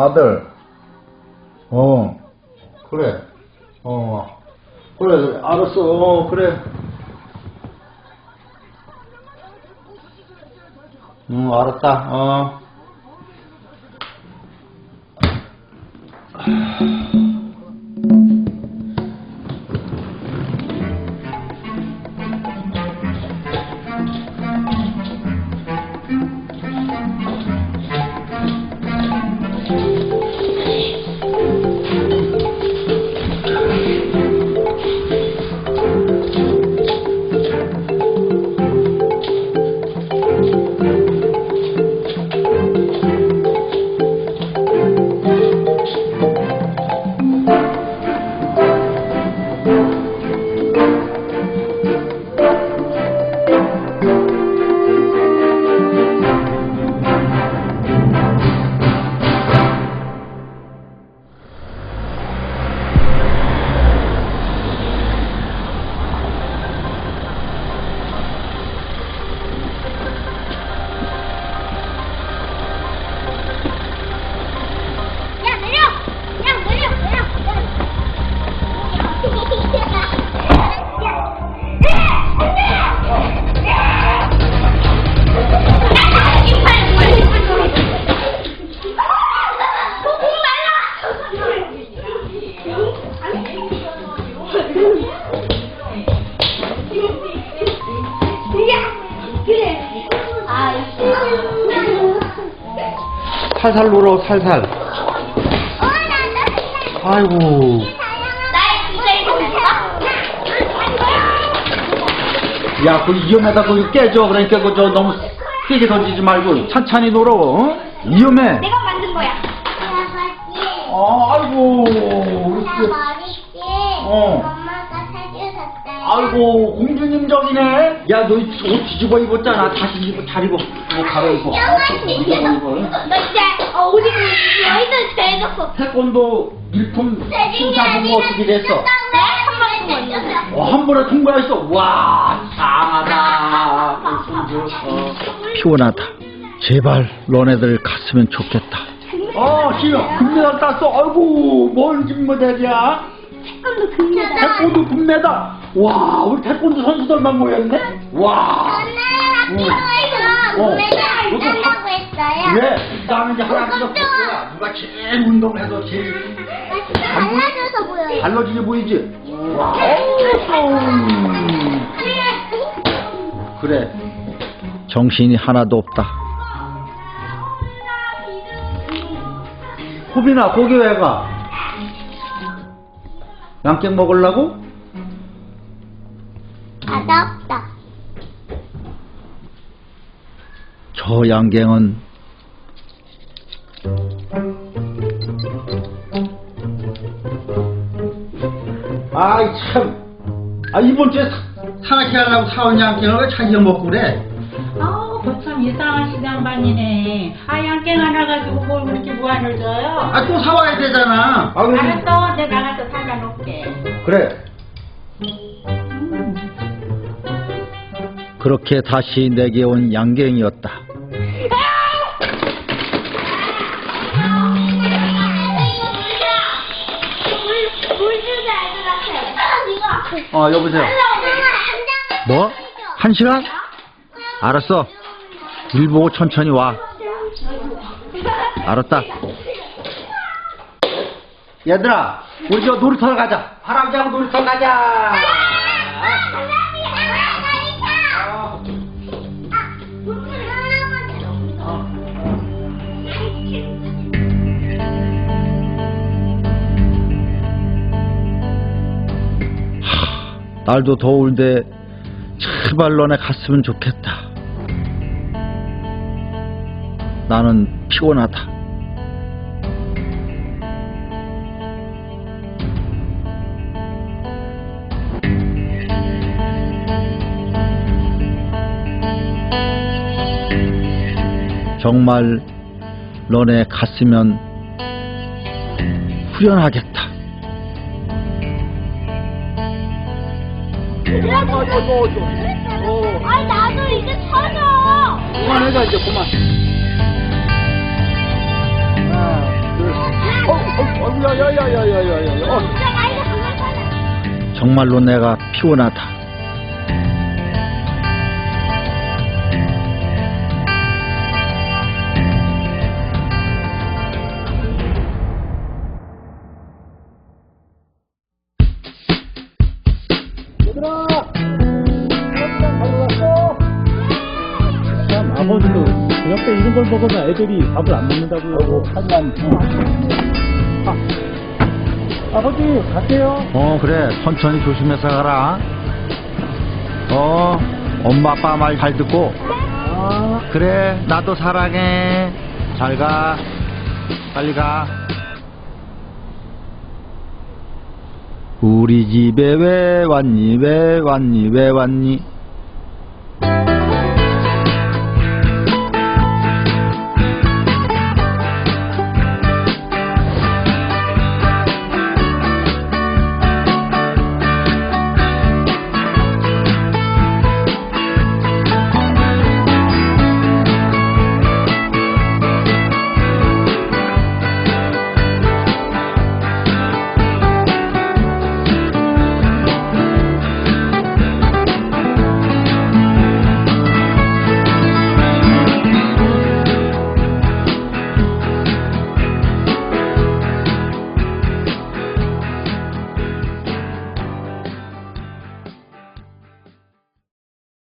어, 아들. 어, 그래. 어, 그래, 알았어. 어, 그래. 응, 알았다. 어. 살살 놀어, 살살. 아이고. 야, 그 위험하다, 그거 깨져. 그러니까 그저 너무 세게 던지지 말고 천천히 놀어. 어? 위험해. 내가 만든 거야. 아, 아이고. 머리띠 어. 엄마가 사주셨어요. 아이고, 공주님 적이네. 야, 너 옷 뒤집어 입었잖아. 다시 입어, 잘 입어. 이거 갈아 입어. 영원히 이거 입어. 너 진짜 어, 어디 여기도 대줬어. 태권도 일품 심사 보고 어떻게 됐어? 어, 한 번에 통과했어. 와, 장하다. 어. 피곤하다. 제발 너네들 갔으면 좋겠다. 어, 시영, 금메달 땄어. 아이고, 뭔 금메달이야? 태권도 금메달. 태권도 금메달. 와, 우리 태권도 선수들만 모였네? 와. 학교에서 어. 했어요. 왜? 나는 이제 하나씩 없을 거야. 누가 제일 운동해서 제일 달라져서 보여요. 달라지게 보이지? 와, 음. 그래. 정신이 하나도 없다. 호빈아, 거기 왜 가? 양갱 먹으려고? 아깝다. 저 양갱은 아이 참. 아 이번 주에 사나키 하려고 사온 양갱을 왜 자기가 먹고 그래? 아우, 거참 이상하신 양반이네. 하얀 깽 하나 가지고 뭘 그렇게 무한을 줘요? 아 또 사와야 되잖아. 아, 그럼- 알았어, 내가 나가서 사다 놓을게. 그래. 그렇게 다시 내게 온 양갱이었다. 어 여보세요. 뭐? 한 시간? 알았어. 일 보고 천천히 와. 알았다. 얘들아, 우리 저 놀이터 가자. 할아버지하고 놀이터 가자. 날도 더운데 제발 너네 갔으면 좋겠다. 나는 피곤하다. 정말 너네 갔으면 후련하겠다. 정말로 내가 피곤하다. 이런 걸 먹으면 애들이 밥을 안 먹는다고요. 하지만 아, 아버지 갈게요. 어 그래 천천히 조심해서 가라. 어 엄마 아빠 말 잘 듣고. 아. 그래 나도 사랑해. 잘 가. 빨리 가. 우리 집에 왜 왔니 왜 왔니 왜 왔니